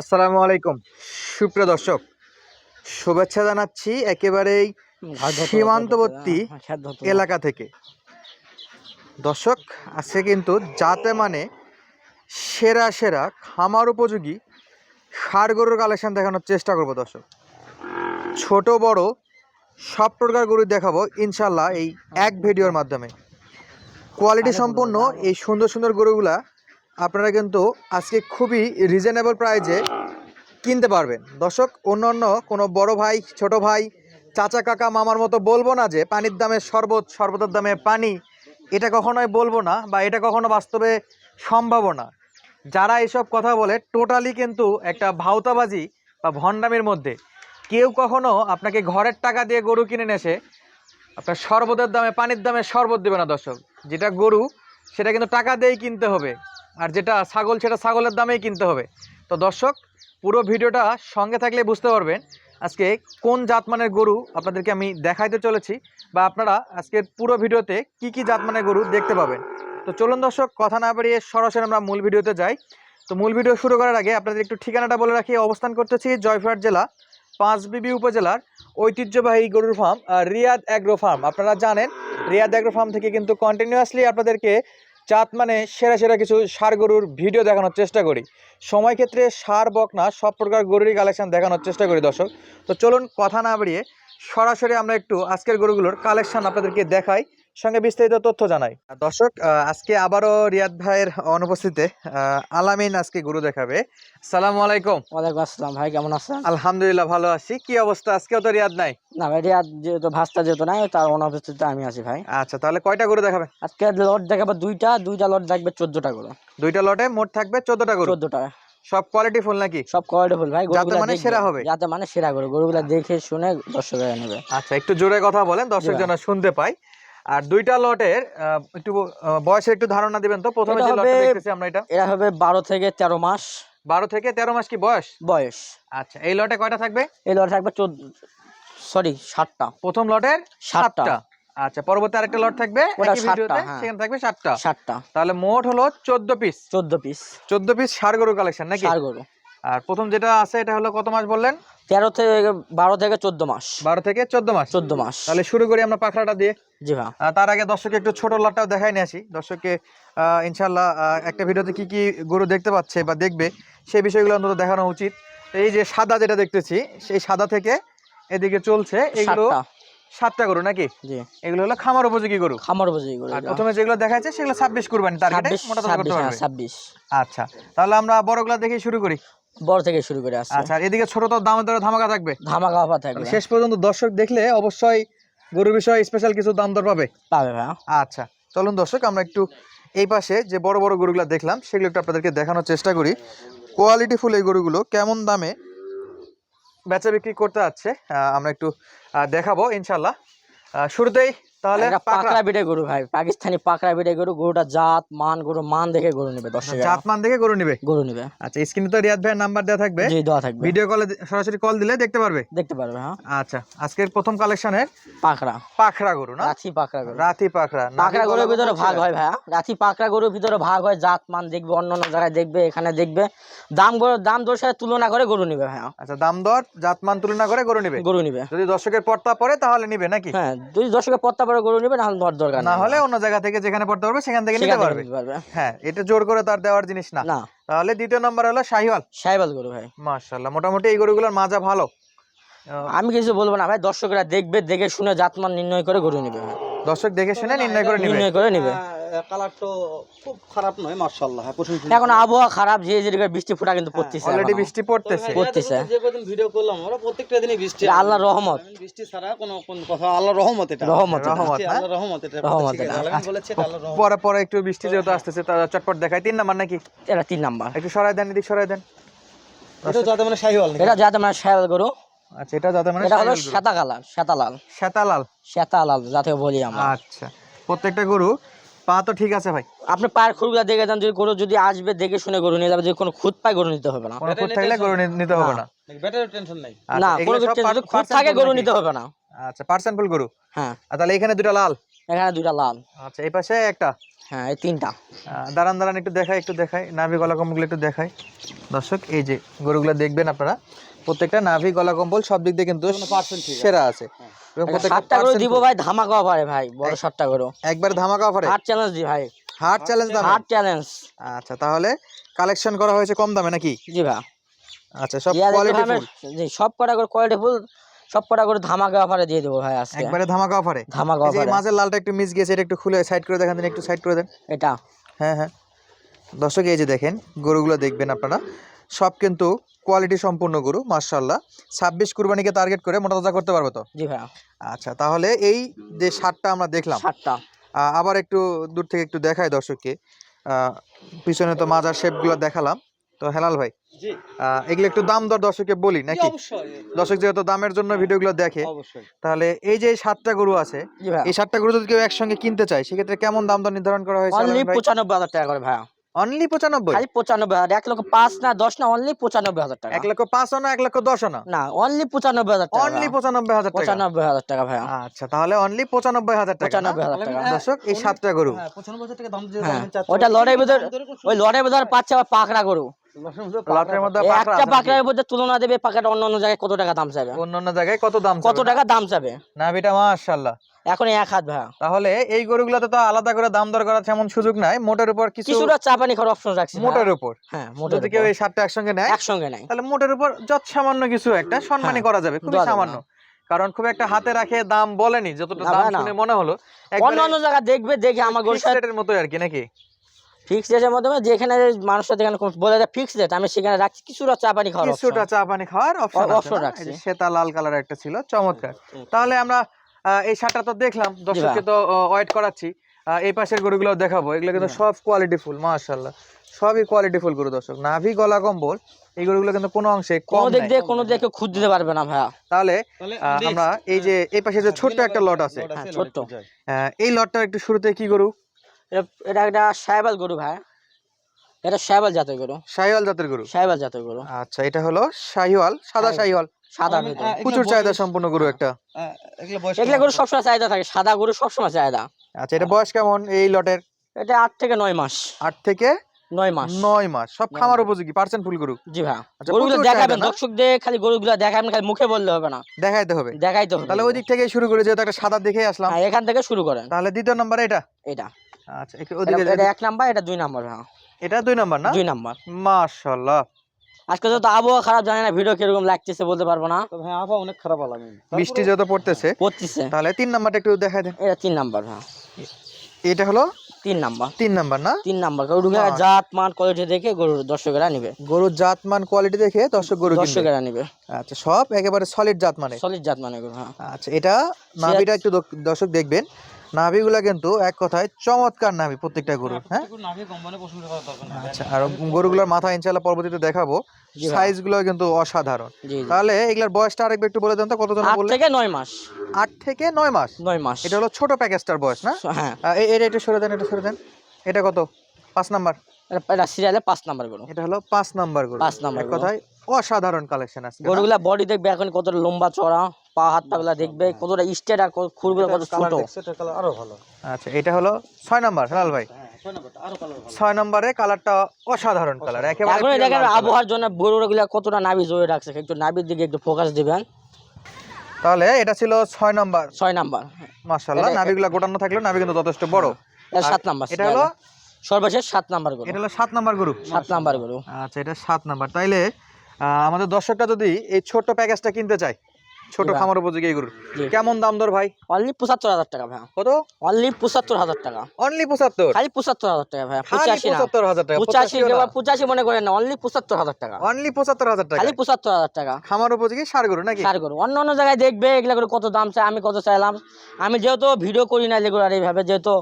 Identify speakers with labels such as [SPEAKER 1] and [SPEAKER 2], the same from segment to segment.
[SPEAKER 1] আসসালামু আলাইকুম। সুপ্রিয় দর্শক শুভেচ্ছা জানাচ্ছি একেবারেই সীমান্তবর্তী এলাকা থেকে। দর্শক আছে কিন্তু যাতে মানে সেরা সেরা খামার উপযোগী ষাড় গরুর কালেকশন দেখানোর চেষ্টা করব দর্শক। ছোট বড় সব প্রকার গরু দেখাবো ইনশাল্লাহ এই এক ভিডিওর মাধ্যমে। কোয়ালিটি সম্পন্ন এই সুন্দর সুন্দর গরুগুলা আপনারা কিন্তু আজকে খুবই রিজনেবল প্রাইজে কিনতে পারবেন। দর্শক অন্য অন্য কোনো বড় ভাই, ছোট ভাই, চাচা, কাকা, মামার মতো বলব না যে পানির দামে শরবত, শরবতের দামে পানি, এটা কখনোই বলব না বা এটা কখনো বাস্তবে সম্ভব না। যারা এসব কথা বলে টোটালি কিন্তু একটা ভাওতাবাজি বা ভণ্ডামির মধ্যে। কেউ কখনো আপনাকে ঘরের টাকা দিয়ে গরু কিনে এসে আপনার শরবতের দামে, পানির দামে শরবত দেবে না দর্শক। যেটা গরু, সেটা কিন্তু টাকা দিয়েই কিনতে হবে। আর যেটা ছাগল, সেটা ছাগলের দামেই কিনতে হবে। তো দর্শক, পুরো ভিডিওটা সঙ্গে থাকলে বুঝতে পারবেন আজকে কোন জাতমানের গরু আপনাদেরকে আমি দেখাইতে চলেছি বা আপনারা আজকের পুরো ভিডিওতে কি কি জাতমানের গরু দেখতে পাবেন। তো চলুন দর্শক, কথা না বাড়িয়ে সরাসরি আমরা মূল ভিডিওতে যাই। তো মূল ভিডিও শুরু করার আগে আপনাদের একটু ঠিকানাটা বলে রাখি। অবস্থান করতেছি জয়ফাট জেলা পাঁচবিবি উপজেলার ঐতিহ্যবাহী গরুর ফার্ম রিয়াদ অ্যাগ্রো ফার্ম আপনারা জানেন, রিয়াদ অ্যাগ্রো ফার্ম থেকে কিন্তু কন্টিনিউয়াসলি আপনাদেরকে জাত মানে সেরা সেরা কিছু সার গরুর ভিডিও দেখানোর চেষ্টা করি। সময় ক্ষেত্রে সার বকনা সব প্রকার গরুরই কালেকশন দেখানোর চেষ্টা করি দর্শক। তো চলুন কথা না বাড়িয়ে সরাসরি আমরা একটু আজকের গরুগুলোর কালেকশন আপনাদেরকে দেখাই সঙ্গে বিস্তারিত তথ্য জানাই। দর্শক আজকে আবারও রিয়াদ ভাইয়ের অনুপস্থিতিতে আলামিন আজকে গরু দেখাবে। সালাম আলাইকুম।
[SPEAKER 2] ওয়ালাইকুম আসসালাম ভাই কেমন আছেন?
[SPEAKER 1] আলহামদুলিল্লাহ ভালো আছি। কি অবস্থা? আজকেও তো রিয়াদ নাই?
[SPEAKER 2] না ভাই রিয়াদ যেহেতু ভাস্তা যেহেতু নাই তার অনুপস্থিতিতে আমি আছি ভাই।
[SPEAKER 1] আচ্ছা তাহলে কয়টা গরু দেখাবে?
[SPEAKER 2] আজকে লট দেখাবো দুইটা দুইটা লট দেখবে চোদ্দটা করে
[SPEAKER 1] দুইটা লটে মোট থাকবে চোদ্দটা গরু।
[SPEAKER 2] চোদ্দটা।
[SPEAKER 1] সব কোয়ালিটি ফুল নাকি?
[SPEAKER 2] সব কোয়ালিটি ফুল ভাই
[SPEAKER 1] যাতে মানে সেরা হবে।
[SPEAKER 2] যাতে মানে সেরা গরু গরুগুলো দেখে শুনে দর্শকরা নেবে।
[SPEAKER 1] আচ্ছা একটু জোরে কথা বলেন দর্শক জন শুনতে পায়। আর দুইটা লটের একটু বয়সের একটু ধারণা দিবেন তো? প্রথমে যে লটটা দেখতেছি আমরা এটা।
[SPEAKER 2] এটা হবে 12 থেকে 13 মাস।
[SPEAKER 1] 12 থেকে 13 মাস কি বয়স?
[SPEAKER 2] বয়স।
[SPEAKER 1] আচ্ছা এই লটে কয়টা থাকবে?
[SPEAKER 2] এই লটে থাকবে 14 সরি 7টা
[SPEAKER 1] প্রথম লটের 7টা আচ্ছা পরবর্তী আরেকটা লট থাকবে
[SPEAKER 2] হ্যাঁ।
[SPEAKER 1] সেখানে থাকবে সাতটা।
[SPEAKER 2] ষাটটা
[SPEAKER 1] তাহলে মোট হলো চোদ্দ পিস
[SPEAKER 2] চোদ্দ পিস
[SPEAKER 1] চোদ্দ পিস ষাড় গরু কালেকশন নাকি?
[SPEAKER 2] সার গরু
[SPEAKER 1] আর প্রথম যেটা আছে এটা হলো কত মাস বললেন?
[SPEAKER 2] তেরো থেকে বারো থেকে চোদ্দ মাস।
[SPEAKER 1] বারো থেকে চোদ্দ মাস।
[SPEAKER 2] চোদ্দ মাস।
[SPEAKER 1] তাহলে শুরু করি আমরা পাখড়াটা দিয়ে।
[SPEAKER 2] জি ভাই।
[SPEAKER 1] তার আগে দর্শককে একটু ছোট লটটাও দেখাই নিয়ে আসি। দর্শককে আহ, ইনশাল্লাহ একটা ভিডিওতে কি কি গরু দেখতে পাচ্ছে বা দেখবে সেই বিষয়গুলো অন্তত দেখানো উচিত। এই যে সাদা যেটা দেখতেছি সেই সাদা থেকে এদিকে চলছে এগুলো
[SPEAKER 2] সাতটা
[SPEAKER 1] গরু নাকি?
[SPEAKER 2] জি।
[SPEAKER 1] এগুলো হলো খামার উপযোগী গরু।
[SPEAKER 2] খামার বুঝি গরু
[SPEAKER 1] আর প্রথমে যেগুলো দেখাচ্ছে সেগুলো ছাব্বিশ কুরবানি টার্গেটে
[SPEAKER 2] ছাব্বিশ
[SPEAKER 1] মোটা তাজা করতে
[SPEAKER 2] হ্যাঁ
[SPEAKER 1] পারবে।
[SPEAKER 2] ছাব্বিশ।
[SPEAKER 1] আচ্ছা তাহলে আমরা বড়গুলা দেখে শুরু করি।
[SPEAKER 2] বড় থেকে শুরু করে আসছে।
[SPEAKER 1] আচ্ছা এদিকে ছোট তো দামে দরে ধামাকা থাকবে।
[SPEAKER 2] ধামাকা অফার থাকবে।
[SPEAKER 1] শেষ পর্যন্ত দর্শক দেখলে অবশ্যই গরুর বিষয়ে স্পেশাল কিছু দাম দর পাবে।
[SPEAKER 2] পাবে
[SPEAKER 1] আচ্ছা চলুন দর্শক আমরা একটু এই পাশে যে বড় বড় গরুগুলো দেখলাম সেগুলো একটু আপনাদেরকে দেখানোর চেষ্টা করি। কোয়ালিটি ফুল এই গরুগুলো কেমন দামে বেচা বিক্রি করতে যাচ্ছে আমরা একটু দেখাবো ইনশাল্লাহ। শুরুতেই তাহলে পাকড়া।
[SPEAKER 2] পাকড়া বিটে গরু ভাই পাকিস্তানি পাকড়া বিটে গরু গরুটা জাত মান গরু মান দেখে গরু নেবে দর্শক
[SPEAKER 1] জাতমান দেখে গরু নিবে?
[SPEAKER 2] গরু নেবে।
[SPEAKER 1] আচ্ছা স্ক্রিনে তো রিয়াদ ভাইয়ের নাম্বার দেওয়া থাকবে।
[SPEAKER 2] জি দেওয়া থাকবে।
[SPEAKER 1] ভিডিও কলে সরাসরি কল দিলে দেখতে পারবে।
[SPEAKER 2] দেখতে পারবে হ্যাঁ।
[SPEAKER 1] আচ্ছা আজকের প্রথম কালেকশনের
[SPEAKER 2] পাকড়া।
[SPEAKER 1] পাখরা গরু না?
[SPEAKER 2] রাথি পাকড়া গরু।
[SPEAKER 1] রাতি পাখরা
[SPEAKER 2] পাকড়া গরুর ভিতরে ভাগ হয় ভাইয়া। রাথি পাকড়া গরুর ভিতরে ভাগ হয় জাত মান দেখবে অন্য অন্য জায়গায় দেখবে এখানে দেখবে। দাম গরু দাম দর সাথে তুলনা করে গরু নিবে ভাই
[SPEAKER 1] আচ্ছা দাম দর জাত মান তুলনা করে গরু নিবে।
[SPEAKER 2] গরু নিবে।
[SPEAKER 1] যদি দর্শকের পর্তা পড়ে তাহলে নিবে নাকি?
[SPEAKER 2] হ্যাঁ যদি দশকে পত্তা পরে গরু নিবে না হলে দর দরকার
[SPEAKER 1] না হলে অন্য জায়গা থেকে যেখানে পড়তে পারবে সেখান থেকে নিতে পারবে। হ্যাঁ এটা জোর করে তার দেওয়ার জিনিস না। তাহলে দ্বিতীয় নম্বর হলো শাহিওয়াল।
[SPEAKER 2] শাহিওয়াল গরু ভাই।
[SPEAKER 1] মাশাআল্লাহ মোটামুটি এই গরুগুলোর মাজা ভালো।
[SPEAKER 2] আমি কিছু বলব না ভাই দর্শকরা দেখবে দেখে শুনে জাতমান নির্ণয় করে গরু নিবে
[SPEAKER 1] দর্শক দেখে শুনে নির্ণয় করে
[SPEAKER 2] নির্ণয় করে নিবে।
[SPEAKER 3] কালার তো খুব খারাপ নয় মার্শাল্লাহ হ্যাঁ
[SPEAKER 2] এখন আবহাওয়া খারাপ যে যে বৃষ্টি ফুটা কিন্তু পড়তেছে
[SPEAKER 1] অলরেডি বৃষ্টি পড়তেছে।
[SPEAKER 2] পড়তেছে।
[SPEAKER 3] যে কদিন ভিডিও করলাম আমরা প্রত্যেকটা দিনই বৃষ্টি
[SPEAKER 2] আল্লাহর রহমত।
[SPEAKER 3] বৃষ্টি ছাড়া কোনো কোন কথা আল্লাহর রহমত এটা।
[SPEAKER 2] রহমত
[SPEAKER 1] রহমত
[SPEAKER 3] আল্লাহর রহমত এটা
[SPEAKER 2] রহমত
[SPEAKER 3] ঠিক আছে,
[SPEAKER 2] এটা।
[SPEAKER 3] আল্লাহ বলেছে আল্লাহর রহমত।
[SPEAKER 1] পরে পরে একটু বৃষ্টি যেহেতু আসতেছে তারা চটপট দেখায় তিন নাম্বার নাকি?
[SPEAKER 2] এটা তিন নাম্বার।
[SPEAKER 1] একটু সরাই দেন এদিক সরাই দেন।
[SPEAKER 3] এটা যাতে মানে শাহিওয়াল
[SPEAKER 2] এটা যাতে মানে গরু।
[SPEAKER 1] আচ্ছা এটা মানে
[SPEAKER 2] এটা হলো। শ্বেতা কালার শ্বেতালাল
[SPEAKER 1] শ্বেতালাল
[SPEAKER 2] যাতে বলি আমরা।
[SPEAKER 1] আচ্ছা প্রত্যেকটা গরু পা তো ঠিক আছে ভাই?
[SPEAKER 2] আপনি পায়ের খুরগুলা দেখে যান যদি গরু যদি আসবে দেখে শুনে গরু নিয়ে যাবে যে কোনো খুদ পায় গরু নিতে হবে না।
[SPEAKER 1] কোনো খুঁত থাকলে গরু নিতে হবে না।
[SPEAKER 3] ব্যাটারি টেনশন নাই।
[SPEAKER 1] আচ্ছা,
[SPEAKER 2] না কোনো যদি খুদ থাকে গরু নিতে হবে না।
[SPEAKER 1] আচ্ছা পার্সেন্ট ফুল গরু?
[SPEAKER 2] হ্যাঁ।
[SPEAKER 1] তাহলে এখানে দুটো লাল?
[SPEAKER 2] এখানে দুইটা লাল।
[SPEAKER 1] আচ্ছা এই পাশে একটা?
[SPEAKER 2] হ্যাঁ এই তিনটা।
[SPEAKER 1] দাঁড়ান দাঁড়ান একটু দেখাই একটু দেখাই। নাভি গলা কম্বলগুলো একটু দেখাই। দর্শক এই যে গরুগুলো দেখবেন আপনারা প্রত্যেকটা নাভি গলা কম্বল সব দিক দিয়ে কিন্তু সেরা আছে। এবং প্রত্যেকটা
[SPEAKER 2] সাতটা করে দিব ভাই ধামাকা পারে ভাই বড় সাতটা করে।
[SPEAKER 1] একবার ধামাকা অফারে
[SPEAKER 2] হার্ট চ্যালেঞ্জ দি ভাই।
[SPEAKER 1] হার্ট চ্যালেঞ্জ দামে?
[SPEAKER 2] হার্ট চ্যালেঞ্জ
[SPEAKER 1] আচ্ছা তাহলে কালেকশন করা হয়েছে কম দামে নাকি?
[SPEAKER 2] জি ভাই।
[SPEAKER 1] আচ্ছা সব কোয়ালিটি
[SPEAKER 2] ভাবে- জি সব কটা করে কোয়ালিটি ফুল সব কটা করে ধামাকা অফারে দিয়ে দেবো ভাই আজকে।
[SPEAKER 1] একবারে ধামাকা অফারে
[SPEAKER 2] ধামাকা অফারে
[SPEAKER 1] মাঝের লালটা একটু মিস গেছে এটা একটু খুলে সাইড করে দেখান দিন একটু সাইড করে দেন।
[SPEAKER 2] এটা।
[SPEAKER 1] হ্যাঁ হ্যাঁ। দর্শক এই যে দেখেন গরুগুলো দেখবেন আপনারা। সব কিন্তু কোয়ালিটি সম্পূর্ণ গরু মার্শাল্লাহ ছাব্বিশ কুরবানিকে টার্গেট করে মোটা তাজা করতে পারব তো?
[SPEAKER 2] জি ভাই
[SPEAKER 1] আচ্ছা তাহলে এই যে সারটা আমরা দেখলাম আহ, আবার একটু দূর থেকে একটু দেখাই দর্শককে। পিছনে তো মাজার শেপগুলো দেখালাম। তো হেলাল ভাই আহ, এগুলো একটু দাম দর দর্শককে বলি নাকি? দর্শক যেহেতু দামের জন্য ভিডিওগুলো দেখে তাহলে এই যে সাতটা গরু আছে এই সাতটা গরু যদি কেউ একসঙ্গে কিনতে চায় সেক্ষেত্রে কেমন দাম দর নির্ধারণ করা হয়েছে
[SPEAKER 2] পঁচানব্বই হাজার টাকা করে ভাই
[SPEAKER 1] অনলি পঁচানব্বই।
[SPEAKER 2] খালি পঁচানব্বই হাজার। এক লক্ষ পাঁচ না দশ না অনলি পঁচানব্বই হাজার টাকা।
[SPEAKER 1] এক লক্ষ পাঁচ না এক লক্ষ দশ না?
[SPEAKER 2] না অনলি পঁচানব্বই হাজার টাকা।
[SPEAKER 1] অনলি পঁচানব্বই হাজার
[SPEAKER 2] পঁচানব্বই হাজার টাকা ভাই
[SPEAKER 1] আচ্ছা তাহলে অনলি পঁচানব্বই হাজার টাকা
[SPEAKER 2] পঁচানব্বই হাজার টাকা।
[SPEAKER 1] দর্শক এই সাতটা গরু।
[SPEAKER 3] হ্যাঁ পঁচানব্বই হাজার টাকা দাম দিয়ে
[SPEAKER 2] হ্যাঁ ওইটা লড়াই বাজার ওই লড়াই বাজার পাচ্ছে আবার পাকড়া গরু। একটা পাকড়ার মধ্যে তুলনা দেবে অন্য অন্য জায়গায় কত টাকা দাম চাবে
[SPEAKER 1] অন্যান্য জায়গায় কত দাম
[SPEAKER 2] কত টাকা দাম চাবে
[SPEAKER 1] না বেটা মাশাআল্লাহ।
[SPEAKER 2] এখন এক হাত ভাই।
[SPEAKER 1] তাহলে এই গরুগুলোতে তো আলাদা করে দাম দর করার তেমন সুযোগ নাই। মোটের উপর কিছু
[SPEAKER 2] কিছুটা চা পানি খাওয়ার অপশন রাখছি
[SPEAKER 1] মোটের উপর?
[SPEAKER 2] হ্যাঁ মোটের
[SPEAKER 1] যদি কেউ এই সাতটা একসঙ্গে নেয়
[SPEAKER 2] একসঙ্গে নাই
[SPEAKER 1] তাহলে মোটের উপর যত সামান্য কিছু একটা সম্মানই
[SPEAKER 2] হ্যাঁ,
[SPEAKER 1] করা যাবে। খুবই
[SPEAKER 2] দেওয়া
[SPEAKER 1] সামান্য। কারণ খুব একটা হাতে রাখে দাম বলেনি যতটা দাম শুনে মনে হলো
[SPEAKER 2] অন্য অন্য জায়গা দেখবে দেখে আমার গরু
[SPEAKER 1] মতো আর কি নাকি?
[SPEAKER 2] ফিক্স রেটের মাধ্যমে যেখানে মানুষের যেখানে বলে যায় ফিক্স রেট আমি সেখানে রাখছি। কিছুটা চা পানি খাওয়ার
[SPEAKER 1] কিছুটা চা পানি খাওয়ার অপশন?
[SPEAKER 2] রাখছি।
[SPEAKER 1] শ্বেতা লাল কালার একটা ছিল চমৎকার। তাহলে আমরা এই শার্টটা তো দেখলাম দর্শককে তো ওয়েট করাচ্ছি। এই পাশের গরুগুলো দেখাবো এগুলো কিন্তু সব কোয়ালিটি ফুল মাশাআল্লাহ। সবই কোয়ালিটি ফুল গরু দর্শক। নাভি গলা কম্বল এই গরুগুলো কিন্তু কোনো অংশে কম
[SPEAKER 2] কোনো দিক দিয়ে কোনো দিকে খুঁজ দিতে পারবে না ভাইয়া।
[SPEAKER 1] তাহলে আমরা এই যে এই পাশে যে ছোট্ট একটা লট আছে
[SPEAKER 2] হ্যাঁ, ছোট্ট।
[SPEAKER 3] একটু
[SPEAKER 1] এই লটটা একটু শুরুতে কি গরু?
[SPEAKER 2] এটা- এটা একটা সাহেবাল গরু ভাই। এটা সাহেবাল জাতের গরু।
[SPEAKER 1] শাহিওয়াল জাতের গরু?
[SPEAKER 2] সাহেবাল জাতের গরু।
[SPEAKER 1] আচ্ছা এটা হলো শাহিওয়াল সাদা শাহিওয়াল
[SPEAKER 2] সাদা
[SPEAKER 1] প্রচুর চাহিদা সম্পূর্ণ গরু একটা।
[SPEAKER 3] এগুলো?
[SPEAKER 2] গরু সবসময় চাহিদা থাকে। সাদা গরু সবসময় চাহিদা।
[SPEAKER 1] আচ্ছা এটা বয়স কেমন এই লটের?
[SPEAKER 2] এটা আট থেকে নয় মাস।
[SPEAKER 1] আট থেকে
[SPEAKER 2] নয় মাস।
[SPEAKER 1] নয় মাস। সব খামার উপযোগী পার্সেন্ট ফুল গরু।
[SPEAKER 2] জি ভাই।
[SPEAKER 1] আচ্ছা,
[SPEAKER 2] গরুগুলো দেখাবেন
[SPEAKER 1] চাহিদা
[SPEAKER 2] দর্শক দিয়ে খালি গরুগুলো দেখাবেন খালি মুখে বললে হবে না।
[SPEAKER 1] দেখাইতে হবে।
[SPEAKER 2] দেখাইতে হবে।
[SPEAKER 1] তাহলে ওই দিক থেকে শুরু করে যেহেতু একটা সাদা দেখে আসলাম।
[SPEAKER 2] হ্যাঁ, এখান থেকে শুরু করেন।
[SPEAKER 1] তাহলে দ্বিতীয় নাম্বার এটা?
[SPEAKER 2] এটা।
[SPEAKER 1] আচ্ছা ওদিকে
[SPEAKER 2] এটা- এটা এক নাম্বার এটা দুই নাম্বার হ্যাঁ।
[SPEAKER 1] এটা দুই নাম্বার না?
[SPEAKER 2] দুই নাম্বার।
[SPEAKER 1] মাশাআল্লাহ।
[SPEAKER 2] আজকে যত আবহাওয়া খারাপ জানি না ভিডিও কীরকম লাগতেছে বলতে পারব না।
[SPEAKER 3] তো হ্যাঁ আবহাওয়া অনেক খারাপ আলাম।
[SPEAKER 1] বৃষ্টি যত পড়তেছে
[SPEAKER 2] পড়তেছে।
[SPEAKER 1] তাহলে তিন নাম্বারটা একটু দেখাই দেন।
[SPEAKER 2] এটা তিন নাম্বার হ্যাঁ।
[SPEAKER 1] এটা হলো?
[SPEAKER 2] তিন নাম্বার।
[SPEAKER 1] তিন নাম্বার না?
[SPEAKER 2] তিন নাম্বার জাত মান কোয়ালিটি দেখে গরুর দর্শকেরা নিবে।
[SPEAKER 1] গরুর জাতমান কোয়ালিটি দেখে দর্শক গরু কিনবে।
[SPEAKER 2] দর্শকেরা নিবে।
[SPEAKER 1] আচ্ছা সব একেবারে সলিড জাত মানে
[SPEAKER 2] সলিড জাত মানে গরু হ্যাঁ।
[SPEAKER 1] আচ্ছা এটা নাভিটা একটু দর্শক দেখবেন। নাভিগুলা কিন্তু এক কথায় চমৎকার নাভি প্রত্যেকটা গরুর হ্যাঁ?
[SPEAKER 3] নেই।
[SPEAKER 1] আচ্ছা আর গরুগুলোর মাথা ইনশাল্লাহ পরবর্তীতে দেখাবো।
[SPEAKER 2] জি
[SPEAKER 1] সাইজগুলো কিন্তু অসাধারণ। তাহলে এগুলার বয়সটা আরেকবার একটু বলে দেন তো কতজন
[SPEAKER 2] আট থেকে নয় মাস।
[SPEAKER 1] আট থেকে নয় মাস?
[SPEAKER 2] 9 মাস।
[SPEAKER 1] এটা হলো ছোট প্যাকেজটার বয়স না?
[SPEAKER 2] হ্যাঁ।
[SPEAKER 1] এটা একটু সরে দেন এটা সরে দেন। এটা কত? পাঁচ নাম্বার।
[SPEAKER 2] এটা- এটা সিরিয়ালে পাঁচ নাম্বার গরু।
[SPEAKER 1] এটা হলো পাঁচ নাম্বার গরু।
[SPEAKER 2] পাঁচ নাম্বার
[SPEAKER 1] কথায় অসাধারণ কালেকশন আছে
[SPEAKER 2] গরুগুলা বডি দেখবে এখন কতটা লম্বা চড়া পা হাত পা গুলা দেখবে কতটা স্টেট আর খুরগুলো কত ছোট।
[SPEAKER 3] কালার দেখছে এটা কালার আরও ভালো।
[SPEAKER 1] আচ্ছা এটা হলো ছয় নাম্বার হেলাল ভাই।
[SPEAKER 3] হ্যাঁ ছয় নাম্বারটা আরও কালার ভালো।
[SPEAKER 1] ছয় নম্বরে কালারটা অসাধারণ কালার একেবারে
[SPEAKER 2] এখন দেখেন আবহাওয়ার জন্য গরুগুলা কতটা নাবি জয়ে রাখছে একটু নাবির দিকে একটু ফোকাস দিবেন।
[SPEAKER 1] তাহলে এটা ছিল ছয় নাম্বার।
[SPEAKER 2] ছয় নাম্বার।
[SPEAKER 1] মাশাআল্লাহ
[SPEAKER 2] এটা-
[SPEAKER 1] নাভিগুলা গোটানো থাকলেও নাভি কিন্তু যথেষ্ট বড়।
[SPEAKER 2] সাত নাম্বার
[SPEAKER 1] এটা হলো
[SPEAKER 2] সর্বশেষ সাত নাম্বার গরু।
[SPEAKER 1] এটা হলো সাত নাম্বার গরু।
[SPEAKER 2] সাত নাম্বার গরু।
[SPEAKER 1] আচ্ছা এটা সাত নাম্বার। তাইলে আমাদের দর্শকটা যদি এই ছোট্ট প্যাকেজটা কিনতে চায় ছোট খামার উপযোগী এই গরুর কেমন দাম দর ভাই?
[SPEAKER 2] অনলি পঁচাত্তর হাজার টাকা ভাই
[SPEAKER 1] কত?
[SPEAKER 2] অনলি পঁচাত্তর হাজার টাকা।
[SPEAKER 1] অনলি পঁচাত্তর?
[SPEAKER 2] খালি পঁচাত্তর হাজার টাকা ভাই পঁচাশি
[SPEAKER 1] পঁচাত্তর হাজার টাকা
[SPEAKER 2] পঁচাশি পঁচাশি মনে করেন না অনলি পঁচাত্তর হাজার টাকা।
[SPEAKER 1] অনলি পঁচাত্তর হাজার টাকা?
[SPEAKER 2] খালি পঁচাত্তর হাজার টাকা।
[SPEAKER 1] খামার উপযোগী সার গরু নাকি?
[SPEAKER 2] সার গরু। অন্য অন্য জায়গায় দেখবে এগুলা করে কত দাম চাই আমি কত চাইলাম। আমি যেহেতু ভিডিও করি না এগুলো আর এইভাবে যেহেতু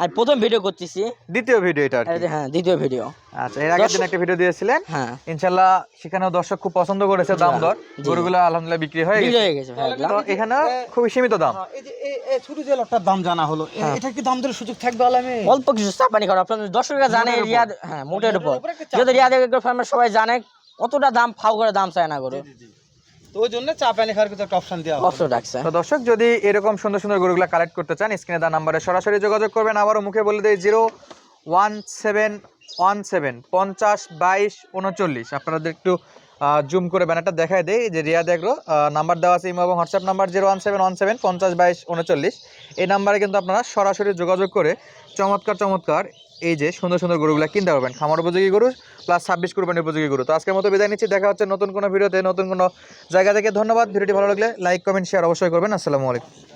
[SPEAKER 2] আমি প্রথম ভিডিও করতেছি।
[SPEAKER 1] দ্বিতীয় ভিডিও এটা আর
[SPEAKER 2] হ্যাঁ দ্বিতীয় ভিডিও
[SPEAKER 1] আচ্ছা এর আগের দিন একটা ভিডিও দিয়েছিলেন।
[SPEAKER 2] হ্যাঁ।
[SPEAKER 1] ইনশাল্লাহ সেখানেও দর্শক খুব পছন্দ করেছে দাম দর। গরুগুলো আলহামদুলিল্লাহ বিক্রি হয়ে গেছে।
[SPEAKER 2] হয়ে গেছে
[SPEAKER 1] তো এখানে খুবই সীমিত দাম।
[SPEAKER 3] হ্যাঁ, এই যে এই- এই ছোট যে লটটার দাম জানা হলো
[SPEAKER 2] হ্যাঁ।
[SPEAKER 3] এটা কি দাম দরের সুযোগ থাকবে আলামে?
[SPEAKER 2] অল্প কিছু চাপানি খাওয়া আপনার দর্শকরা জানে রিয়াদ হ্যাঁ মোটের উপর। যেহেতু ফার্মের সবাই জানে কতটা দাম ফাউ করে দাম চায় না গরু।
[SPEAKER 3] তো ওই জন্য চা পানি খাওয়ার কিছু একটা অপশন দেওয়া
[SPEAKER 1] তো দর্শক যদি এরকম সুন্দর সুন্দর গরুগুলো কালেক্ট করতে চান স্ক্রিনে দেওয়া নাম্বারে সরাসরি যোগাযোগ করবেন। আবারও মুখে বলে দেয় zero one seven one seven পঞ্চাশ বাইশ উনচল্লিশ। আপনাদের একটু জুম করে ব্যানারটা দেখায় দেয় যে রিয়া দেখল নাম্বার দেওয়া আছে ইমো এবং WhatsApp number zero one seven one seven পঞ্চাশ বাইশ উনচল্লিশ। এই নাম্বারে কিন্তু আপনারা সরাসরি যোগাযোগ করে চমৎকার চমৎকার এই যে সুন্দর সুন্দর গরুগুলো কিনতে পারবেন। খামার উপযোগী গরু প্লাস ছাব্বিশ কুরবানি উপযোগী গরু। তো আজকের মতো বিদায় নিচ্ছি। দেখা হচ্ছে নতুন কোনো ভিডিওতে, নতুন কোনো জায়গা থেকে। ধন্যবাদ। ভিডিওটি ভালো লাগলে লাইক কমেন্ট শেয়ার অবশ্যই করবেন। আসসালামু আলাইকুম।